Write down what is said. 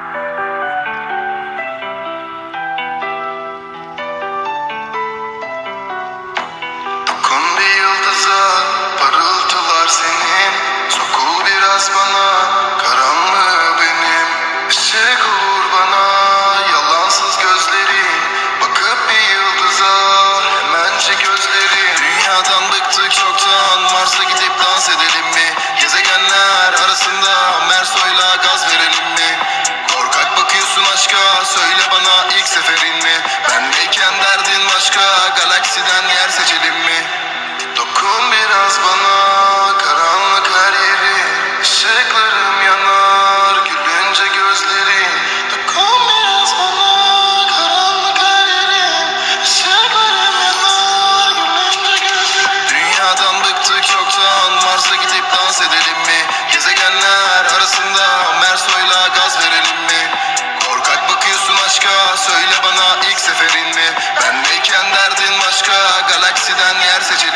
Dokun Işıklarım yanar Gülünce gözlerin Dokun biraz bana Karanlık her yeri Işıklarım yanar Gülünce gözlerin Dünyadan bıktık çoktan Mars'a gidip dans edelim mi? Gezegenler arasında Merso'yla gaz verelim mi? Korkak bakıyorsun aşka Söyle bana ilk seferin mi? Benleyken derdin başka Galaksiden yer seçelim